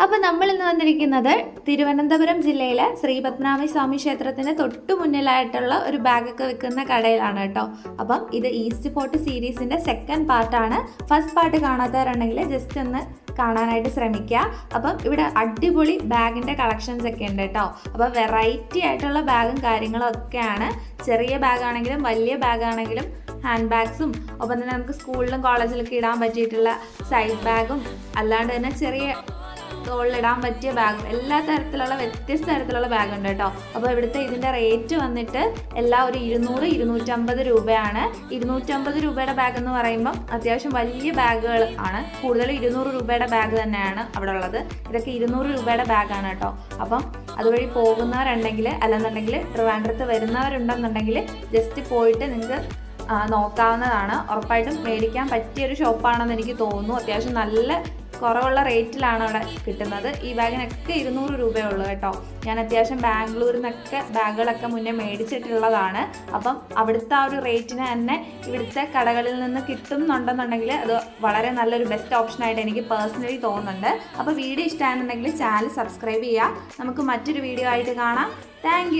അപ്പോൾ നമ്മൾ ഇന്ന് വന്നിരിക്കുന്നത് തിരുവനന്തപുരം ജില്ലയിലെ ശ്രീ പത്മനാഭ സ്വാമി ക്ഷേത്രത്തിന് തൊട്ടു മുന്നിലായിട്ടുള്ള ഒരു ബാഗൊക്കെ വെക്കുന്ന കടയിലാണ് കേട്ടോ. അപ്പം ഇത് ഈസ്റ്റ് ഫോർട്ട് സീരീസിന്റെ സെക്കൻഡ് പാർട്ടാണ് ഫസ്റ്റ് പാർട്ട് കാണാത്തവരുണ്ടെങ്കിൽ ജസ്റ്റ് ഒന്ന് കാണാനായിട്ട് ശ്രമിക്കുക. അപ്പം ഇവിടെ അടിപൊളി ബാഗിന്റെ കളക്ഷൻസ് ഒക്കെ ഉണ്ട് കേട്ടോ. അപ്പോൾ വെറൈറ്റി ആയിട്ടുള്ള ബാഗും കാര്യങ്ങളും ഒക്കെയാണ്. ചെറിയ ബാഗാണെങ്കിലും വലിയ ബാഗാണെങ്കിലും ഹാൻഡ് ബാഗ്സും ഒപ്പം തന്നെ നമുക്ക് സ്കൂളിലും കോളേജിലൊക്കെ ഇടാൻ പറ്റിയിട്ടുള്ള സൈഡ് ബാഗും അല്ലാണ്ട് തന്നെ ചെറിയ തോളിലിടാൻ പറ്റിയ ബാഗും എല്ലാ തരത്തിലുള്ള വ്യത്യസ്ത തരത്തിലുള്ള ബാഗ് ഉണ്ട് കേട്ടോ. അപ്പോൾ ഇവിടുത്തെ ഇതിന്റെ റേറ്റ് വന്നിട്ട് എല്ലാ ഒരു ഇരുന്നൂറ് ഇരുന്നൂറ്റമ്പത് രൂപയാണ്. ഇരുന്നൂറ്റമ്പത് രൂപയുടെ ബാഗ് എന്ന് പറയുമ്പം അത്യാവശ്യം വലിയ ബാഗുകൾ ആണ്. കൂടുതലും ഇരുന്നൂറ് രൂപയുടെ ബാഗ് തന്നെയാണ് അവിടെ ഉള്ളത്. ഇതൊക്കെ ഇരുന്നൂറ് രൂപയുടെ ബാഗാണ് കേട്ടോ. അപ്പം അതുവഴി പോകുന്നവരുണ്ടെങ്കിൽ അല്ലെന്നുണ്ടെങ്കിൽ ട്രിവാൻഡ്രത്ത് വരുന്നവരുണ്ടെന്നുണ്ടെങ്കിൽ ജസ്റ്റ് പോയിട്ട് നിങ്ങൾക്ക് നോക്കാവുന്നതാണ്. ഉറപ്പായിട്ടും മേടിക്കാൻ പറ്റിയൊരു ഷോപ്പാണെന്ന് എനിക്ക് തോന്നുന്നു. അത്യാവശ്യം നല്ല കുറവുള്ള റേറ്റിലാണ് അവിടെ കിട്ടുന്നത്. ഈ ബാഗിനൊക്കെ ഇരുന്നൂറ് രൂപയേ ഉള്ളൂ കേട്ടോ. ഞാൻ അത്യാവശ്യം ബാംഗ്ലൂരിൽ നിന്നൊക്കെ ബാഗുകളൊക്കെ മുന്നേ മേടിച്ചിട്ടുള്ളതാണ്. അപ്പം അവിടുത്തെ ആ ഒരു റേറ്റിന് തന്നെ ഇവിടുത്തെ കടകളിൽ നിന്ന് കിട്ടുന്നുണ്ടെന്നുണ്ടെങ്കിൽ അത് വളരെ നല്ലൊരു ബെസ്റ്റ് ഓപ്ഷനായിട്ട് എനിക്ക് പേഴ്സണലി തോന്നുന്നുണ്ട്. അപ്പോൾ വീഡിയോ ഇഷ്ടമാണെന്നുണ്ടെങ്കിൽ ചാനൽ സബ്സ്ക്രൈബ് ചെയ്യുക. നമുക്ക് മറ്റൊരു വീഡിയോ ആയിട്ട് കാണാം. താങ്ക്